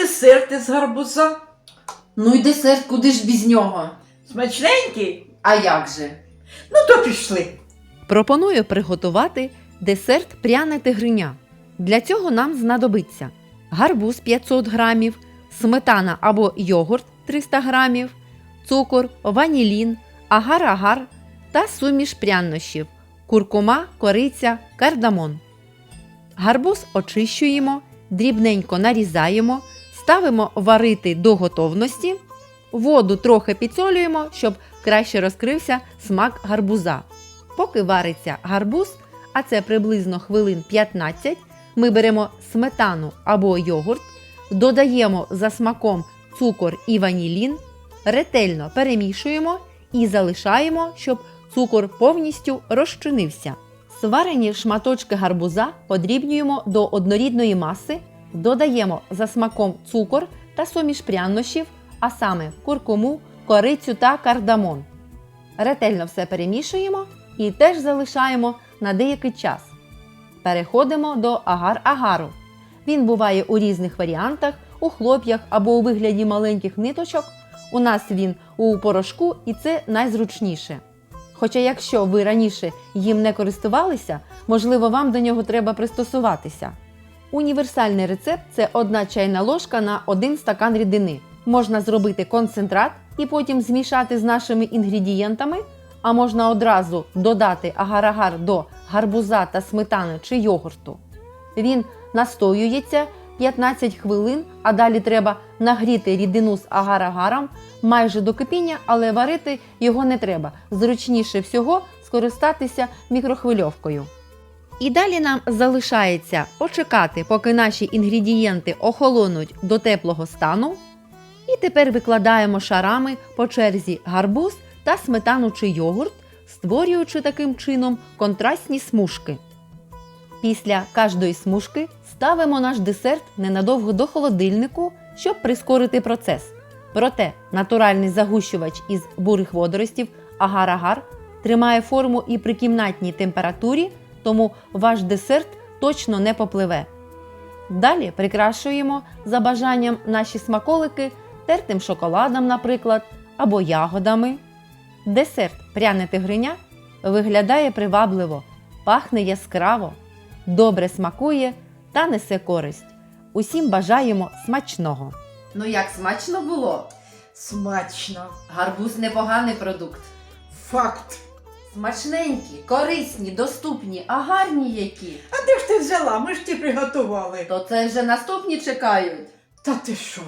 десерти з гарбуза. Ну й десерт, куди ж без нього? Смачненький? А як же? Ну то пішли. Пропоную приготувати десерт пряне тигриня. Для цього нам знадобиться гарбуз 500 грамів, сметана або йогурт 300 грамів, цукор, ванілін, агар-агар та суміш прянощів, куркума, кориця, кардамон. Гарбуз очищуємо, дрібненько нарізаємо, ставимо варити до готовності, воду трохи підсолюємо, щоб краще розкрився смак гарбуза. Поки вариться гарбуз, а це приблизно хвилин 15, ми беремо сметану або йогурт, додаємо за смаком цукор і ванілін, ретельно перемішуємо і залишаємо, щоб цукор повністю розчинився. Сварені шматочки гарбуза подрібнюємо до однорідної маси, додаємо за смаком цукор та суміш прянощів, а саме куркуму, корицю та кардамон. Ретельно все перемішуємо і теж залишаємо на деякий час. Переходимо до агар-агару. Він буває у різних варіантах, у хлоп'ях або у вигляді маленьких ниточок. У нас він у порошку і це найзручніше. Хоча, якщо ви раніше їм не користувалися, можливо, вам до нього треба пристосуватися. Універсальний рецепт це одна чайна ложка на один стакан рідини. Можна зробити концентрат і потім змішати з нашими інгредієнтами, а можна одразу додати агар-агар до гарбуза та сметани чи йогурту. Він настоюється 15 хвилин, а далі треба нагріти рідину з агар-агаром майже до кипіння, але варити його не треба. Зручніше всього скористатися мікрохвильовкою. І далі нам залишається почекати, поки наші інгредієнти охолонуть до теплого стану. І тепер викладаємо шарами по черзі гарбуз та сметану чи йогурт, створюючи таким чином контрастні смужки. Після кожної смужки ставимо наш десерт ненадовго до холодильнику, щоб прискорити процес. Проте натуральний загущувач із бурих водоростів агар-агар тримає форму і при кімнатній температурі, тому ваш десерт точно не попливе. Далі прикрашуємо за бажанням наші смаколики тертим шоколадом, наприклад, або ягодами. Десерт пряне тигриня виглядає привабливо, пахне яскраво, добре смакує та несе користь. Усім бажаємо смачного! Ну як смачно було? Смачно. Гарбуз непоганий продукт. Факт. Смачненькі, корисні, доступні, а гарні які. А де ж ти взяла? Ми ж ті приготували. То це вже наступні чекають. Та ти що?